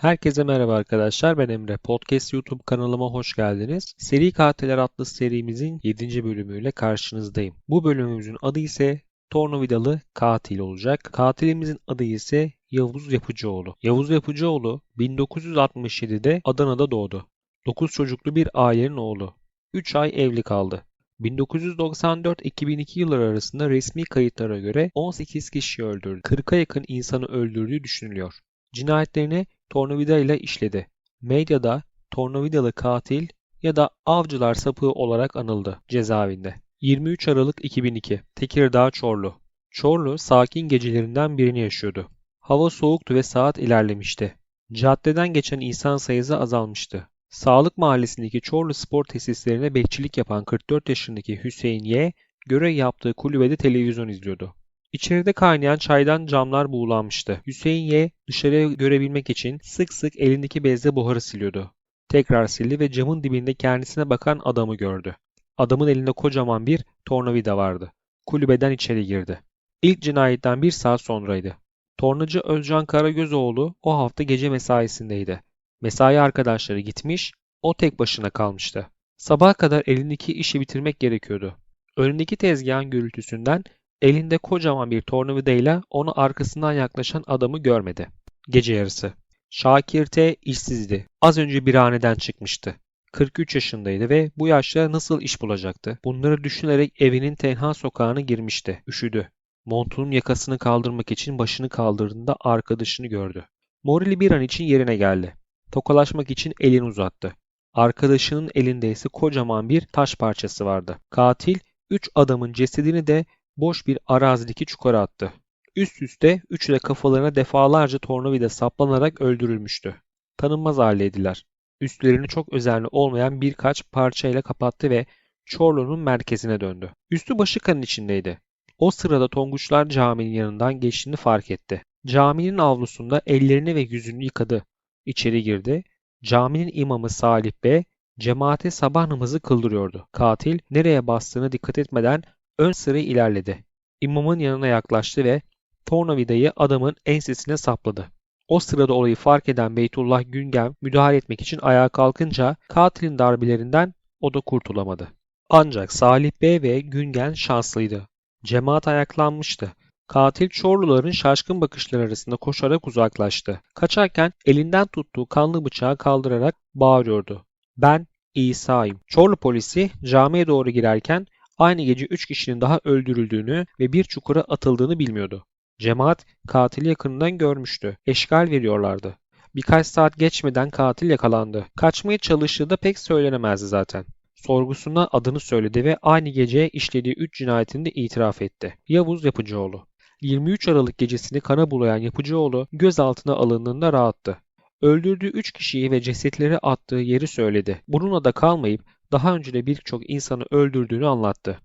Herkese merhaba arkadaşlar. Ben Emre. Podcast YouTube kanalıma hoş geldiniz. Seri Katiller adlı serimizin 7. bölümüyle karşınızdayım. Bu bölümümüzün adı ise Tornavidalı Katil olacak. Katilimizin adı ise Yavuz Yapıcıoğlu. Yavuz Yapıcıoğlu 1967'de Adana'da doğdu. 9 çocuklu bir ailenin oğlu. 3 ay evli kaldı. 1994-2002 yılları arasında resmi kayıtlara göre 18 kişi öldürdü. 40'a yakın insanı öldürdüğü düşünülüyor. Cinayetlerini tornavida ile işledi. Medyada tornavidalı katil ya da avcılar sapığı olarak anıldı cezaevinde. 23 Aralık 2002 Tekirdağ Çorlu Çorlu sakin gecelerinden birini yaşıyordu. Hava soğuktu ve saat ilerlemişti. Caddeden geçen insan sayısı azalmıştı. Sağlık Mahallesi'ndeki Çorlu spor tesislerine bekçilik yapan 44 yaşındaki Hüseyin Y, görev yaptığı kulübede televizyon izliyordu. İçeride kaynayan çaydan camlar buğulanmıştı. Hüseyin Y dışarıya görebilmek için sık sık elindeki bezle buharı siliyordu. Tekrar sildi ve camın dibinde kendisine bakan adamı gördü. Adamın elinde kocaman bir tornavida vardı. Kulübeden içeri girdi. İlk cinayetten bir saat sonraydı. Tornacı Özcan Karagözoğlu o hafta gece mesaisindeydi. Mesai arkadaşları gitmiş, o tek başına kalmıştı. Sabaha kadar elindeki işi bitirmek gerekiyordu. Önündeki tezgahın gürültüsünden elinde kocaman bir tornavidayla onu arkasından yaklaşan adamı görmedi. Gece yarısı. Şakir T. işsizdi. Az önce bir haneden çıkmıştı. 43 yaşındaydı ve bu yaşta nasıl iş bulacaktı? Bunları düşünerek evinin tenha sokağına girmişti. Üşüdü. Montunun yakasını kaldırmak için başını kaldırdığında arkadaşını gördü. Morili bir an için yerine geldi. Tokalaşmak için elini uzattı. Arkadaşının elinde ise kocaman bir taş parçası vardı. Katil üç adamın cesedini de boş bir arazideki çukura attı. Üst üste üçü de kafalarına defalarca tornavida saplanarak öldürülmüştü. Tanınmaz haldeydiler. Üstlerini çok özenli olmayan birkaç parçayla kapattı ve Çorlu'nun merkezine döndü. Üstü başı kan içindeydi. O sırada Tonguçlar Camii'nin yanından geçtiğini fark etti. Caminin avlusunda ellerini ve yüzünü yıkadı. İçeri girdi. Caminin imamı Salih Bey cemaate sabah namazı kıldırıyordu. Katil nereye bastığını dikkat etmeden ön sıra ilerledi. İmamın yanına yaklaştı ve tornavidayı adamın ensesine sapladı. O sırada olayı fark eden Beytullah Güngem müdahale etmek için ayağa kalkınca katilin darbelerinden o da kurtulamadı. Ancak Salih Bey ve Güngen şanslıydı. Cemaat ayaklanmıştı. Katil Çorluların şaşkın bakışları arasında koşarak uzaklaştı. Kaçarken elinden tuttuğu kanlı bıçağı kaldırarak bağırıyordu. Ben İsa'yım. Çorlu polisi camiye doğru girerken aynı gece 3 kişinin daha öldürüldüğünü ve bir çukura atıldığını bilmiyordu. Cemaat katili yakından görmüştü. Eşgal veriyorlardı. Birkaç saat geçmeden katil yakalandı. Kaçmaya çalıştığı da pek söylenemezdi zaten. Sorgusunda adını söyledi ve aynı gece işlediği 3 cinayetini itiraf etti. Yavuz Yapıcıoğlu 23 Aralık gecesini kana bulayan Yapıcıoğlu gözaltına alındığında rahattı. Öldürdüğü 3 kişiyi ve cesetleri attığı yeri söyledi. Bununla da kalmayıp daha önce de birçok insanı öldürdüğünü anlattı.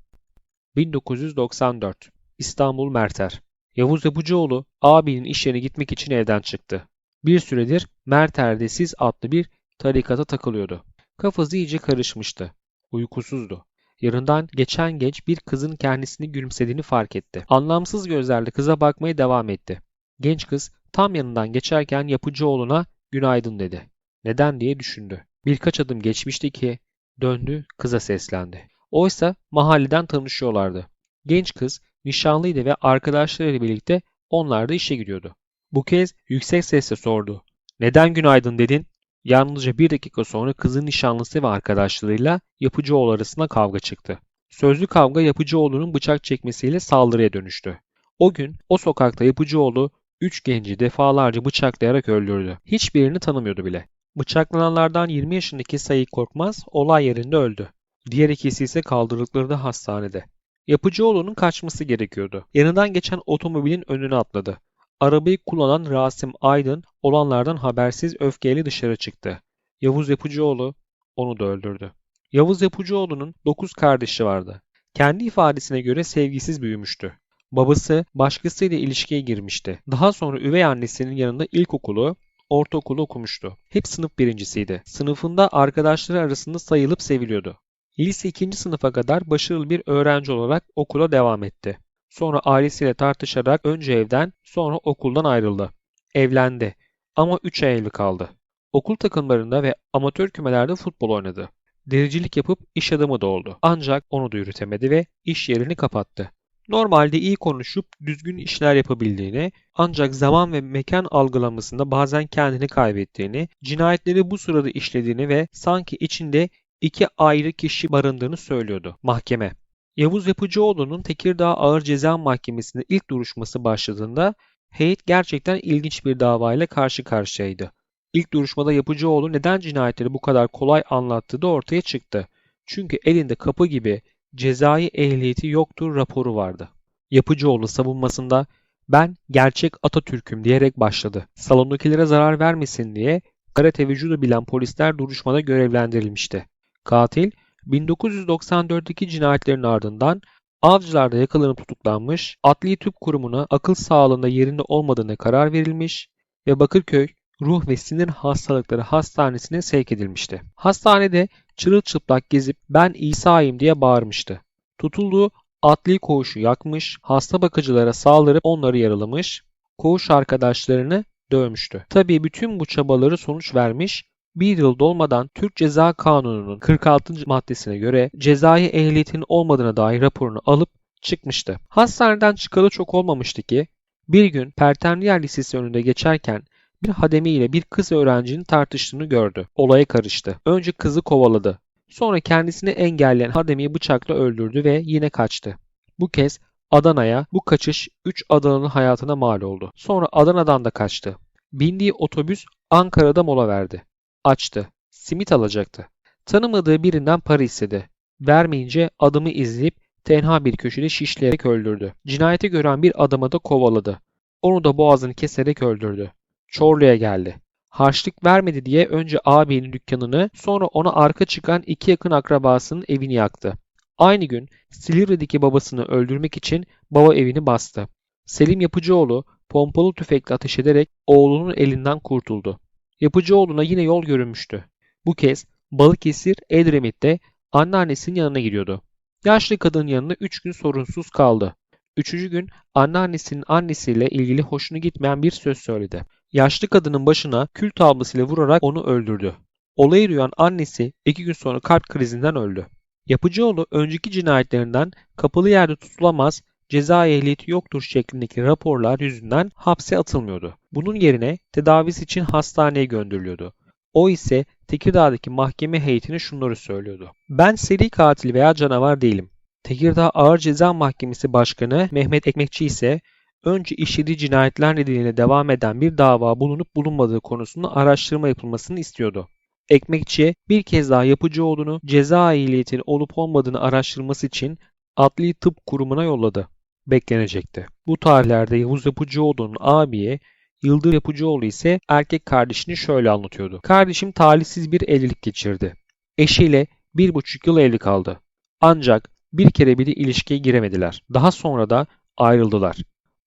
1994 İstanbul Merter Yavuz Yapıcıoğlu abinin iş yerine gitmek için evden çıktı. Bir süredir Merter'de Siz adlı bir tarikata takılıyordu. Kafası iyice karışmıştı. Uykusuzdu. Yanından geçen genç bir kızın kendisini gülümsediğini fark etti. Anlamsız gözlerle kıza bakmaya devam etti. Genç kız tam yanından geçerken Yapıcıoğlu'na günaydın dedi. Neden diye düşündü. Birkaç adım geçmişti ki döndü kıza seslendi. Oysa mahalleden tanışıyorlardı. Genç kız nişanlıydı ve arkadaşlarıyla birlikte onlar da işe gidiyordu. Bu kez yüksek sesle sordu. Neden günaydın dedin? Yalnızca bir dakika sonra kızın nişanlısı ve arkadaşlarıyla Yapıcıoğlu arasında kavga çıktı. Sözlü kavga Yapıcıoğlu'nun bıçak çekmesiyle saldırıya dönüştü. O gün o sokakta Yapıcıoğlu üç genci defalarca bıçaklayarak öldürdü. Hiçbirini tanımıyordu bile. Bıçaklananlardan 20 yaşındaki Sayık Korkmaz olay yerinde öldü. Diğer ikisi ise kaldırıldıkları hastanede. Yapıcıoğlu'nun kaçması gerekiyordu. Yanından geçen otomobilin önüne atladı. Arabayı kullanan Rasim Aydın olanlardan habersiz öfkeyle dışarı çıktı. Yavuz Yapıcıoğlu onu da öldürdü. Yavuz Yapıcıoğlu'nun 9 kardeşi vardı. Kendi ifadesine göre sevgisiz büyümüştü. Babası başkasıyla ilişkiye girmişti. Daha sonra üvey annesinin yanında ilkokulu, ortaokulu okumuştu. Hep sınıf birincisiydi. Sınıfında arkadaşları arasında sayılıp seviliyordu. Lise 2. sınıfa kadar başarılı bir öğrenci olarak okula devam etti. Sonra ailesiyle tartışarak önce evden sonra okuldan ayrıldı. Evlendi. ama 3 ay evli kaldı. Okul takımlarında ve amatör kümelerde futbol oynadı. Dericilik yapıp iş adamı da oldu. Ancak onu da yürütemedi ve iş yerini kapattı. Normalde iyi konuşup düzgün işler yapabildiğini ancak zaman ve mekan algılamasında bazen kendini kaybettiğini, cinayetleri bu sırada işlediğini ve sanki içinde iki ayrı kişi barındığını söylüyordu mahkeme. Yavuz Yapıcıoğlu'nun Tekirdağ Ağır Ceza Mahkemesi'nde ilk duruşması başladığında heyet gerçekten ilginç bir davayla karşı karşıyaydı. İlk duruşmada Yapıcıoğlu neden cinayetleri bu kadar kolay anlattığı da ortaya çıktı. Çünkü elinde kapı gibi cezai ehliyeti yoktur raporu vardı. Yapıcıoğlu savunmasında ben gerçek Atatürk'üm diyerek başladı. Salondakilere zarar vermesin diye karate ve judo bilen polisler duruşmada görevlendirilmişti. Katil 1994'teki cinayetlerin ardından avcılarda yakalanıp tutuklanmış, Adli Tıp Kurumu'na akıl sağlığında yerinde olmadığına karar verilmiş ve Bakırköy Ruh ve Sinir Hastalıkları Hastanesi'ne sevk edilmişti. Hastanede çırılçıplak gezip ben İsa'yım diye bağırmıştı. Tutulduğu adli koğuşu yakmış, hasta bakıcılara saldırıp onları yaralamış, koğuş arkadaşlarını dövmüştü. Tabii bütün bu çabaları sonuç vermiş, bir yıl dolmadan Türk Ceza Kanunu'nun 46. maddesine göre cezai ehliyetinin olmadığına dair raporunu alıp çıkmıştı. Hastaneden çıkalı çok olmamıştı ki bir gün Pertemniyer Lisesi önünde geçerken bir hademi ile bir kız öğrencinin tartıştığını gördü. Olaya karıştı. Önce kızı kovaladı. Sonra kendisini engelleyen hademiyi bıçakla öldürdü ve yine kaçtı. Bu kez Adana'ya bu kaçış 3 Adanalı hayatına mal oldu. Sonra Adana'dan da kaçtı. Bindiği otobüs Ankara'da mola verdi. Açtı. Simit alacaktı. Tanımadığı birinden para istedi. Vermeyince adımı izleyip tenha bir köşede şişleyerek öldürdü. Cinayeti gören bir adamı da kovaladı. Onu da boğazını keserek öldürdü. Çorlu'ya geldi. Harçlık vermedi diye önce ağabeyinin dükkanını sonra ona arka çıkan iki yakın akrabasının evini yaktı. Aynı gün Silivri'deki babasını öldürmek için baba evini bastı. Selim Yapıcıoğlu pompalı tüfekle ateş ederek oğlunun elinden kurtuldu. Yapıcıoğlu'na yine yol görünmüştü. Bu kez Balıkesir Edremit'te anneannesinin yanına gidiyordu. Yaşlı kadının yanında 3 gün sorunsuz kaldı. Üçüncü gün anneannesinin annesiyle ilgili hoşuna gitmeyen bir söz söyledi. Yaşlı kadının başına kül tablasıyla vurarak onu öldürdü. Olayı duyan annesi iki gün sonra kalp krizinden öldü. Yapıcıoğlu önceki cinayetlerinden kapalı yerde tutulamaz, ceza ehliyeti yoktur şeklindeki raporlar yüzünden hapse atılmıyordu. Bunun yerine tedavisi için hastaneye gönderiliyordu. O ise Tekirdağ'daki mahkeme heyetine şunları söylüyordu. Ben seri katil veya canavar değilim. Tekirdağ Ağır Ceza Mahkemesi Başkanı Mehmet Ekmekçi ise önce işlediği cinayetler nedeniyle devam eden bir dava bulunup bulunmadığı konusunda araştırma yapılmasını istiyordu. Ekmekçi'ye bir kez daha Yapıcıoğlu'nu ceza ehliyetinin olup olmadığını araştırması için Adli Tıp Kurumu'na yolladı. Beklenecekti. Bu tarihlerde Yavuz Yapıcıoğlu'nun abiye Yıldır Yapıcıoğlu ise erkek kardeşini şöyle anlatıyordu. Kardeşim talihsiz bir evlilik geçirdi. Eşiyle bir buçuk yıl evli kaldı. Ancak bir kere bile ilişkiye giremediler. Daha sonra da ayrıldılar.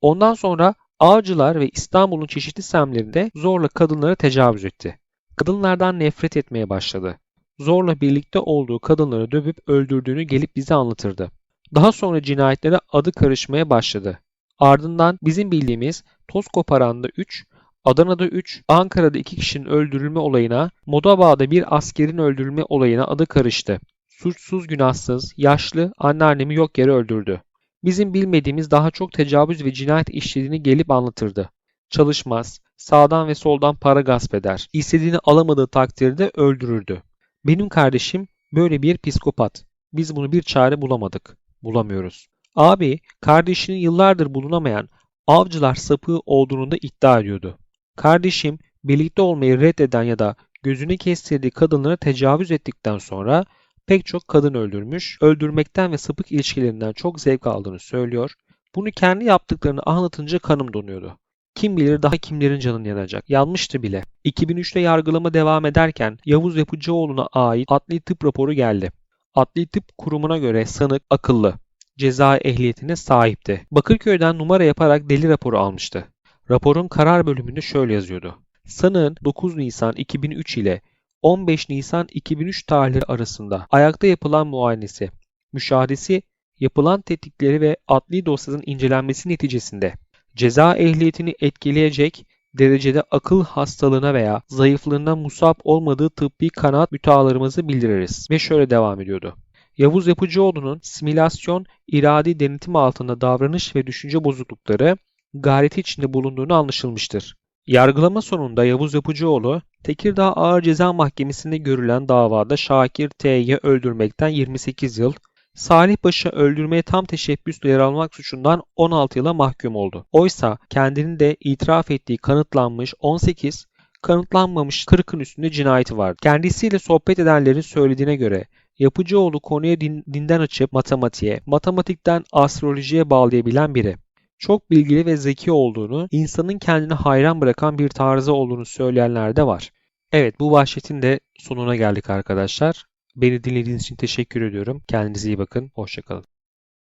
Ondan sonra avcılar ve İstanbul'un çeşitli semlerinde zorla kadınlara tecavüz etti. Kadınlardan nefret etmeye başladı. Zorla birlikte olduğu kadınları dövüp öldürdüğünü gelip bize anlatırdı. Daha sonra cinayetlere adı karışmaya başladı. Ardından bizim bildiğimiz toz koparanda 3, Adana'da 3, Ankara'da 2 kişinin öldürülme olayına, Modabağ'da bir askerin öldürülme olayına adı karıştı. Suçsuz günahsız, yaşlı anneannemi yok yere öldürdü. Bizim bilmediğimiz daha çok tecavüz ve cinayet işlediğini gelip anlatırdı. Çalışmaz, sağdan ve soldan para gasp eder. İstediğini alamadığı takdirde öldürürdü. Benim kardeşim böyle bir psikopat. Biz bunu bir çare bulamadık. Bulamıyoruz. Abi, kardeşinin yıllardır bulunamayan avcılar sapığı olduğunu da iddia ediyordu. Kardeşim, birlikte olmayı reddeden ya da gözüne kestirdiği kadınlara tecavüz ettikten sonra pek çok kadın öldürmüş, öldürmekten ve sapık ilişkilerinden çok zevk aldığını söylüyor. Bunu kendi yaptıklarını anlatınca kanım donuyordu. Kim bilir daha kimlerin canını yanacak. Yanmıştı bile. 2003'te yargılama devam ederken Yavuz Yapıcıoğlu'na ait adli tıp raporu geldi. Adli tıp kurumuna göre sanık akıllı, ceza ehliyetine sahipti. Bakırköy'den numara yaparak deli raporu almıştı. Raporun karar bölümünde şöyle yazıyordu. Sanığın 9 Nisan 2003 ile 15 Nisan 2003 tarihleri arasında ayakta yapılan muayenesi, müşahedesi, yapılan tetkikleri ve adli dosyasının incelenmesi neticesinde ceza ehliyetini etkileyecek derecede akıl hastalığına veya zayıflığına musab olmadığı tıbbi kanaat mütealarımızı bildiririz. Ve şöyle devam ediyordu. Yavuz Yapıcıoğlu'nun simülasyon iradi denetim altında davranış ve düşünce bozuklukları gayreti içinde bulunduğunu anlaşılmıştır. Yargılama sonunda Yavuz Yapıcıoğlu, Tekirdağ Ağır Ceza Mahkemesi'nde görülen davada Şakir T.'yi öldürmekten 28 yıl, Salih Baş'ı öldürmeye tam teşebbüsle yer almak suçundan 16 yıla mahkum oldu. Oysa kendinin de itiraf ettiği kanıtlanmış 18, kanıtlanmamış 40'ın üstünde cinayeti vardı. Kendisiyle sohbet edenlerin söylediğine göre Yapıcıoğlu konuya din, dinden açıp matematiğe, matematikten astrolojiye bağlayabilen biri. Çok bilgili ve zeki olduğunu, insanın kendini hayran bırakan bir tarzı olduğunu söyleyenler de var. Evet bu vahşetin de sonuna geldik arkadaşlar. Beni dinlediğiniz için teşekkür ediyorum. Kendinize iyi bakın. Hoşçakalın.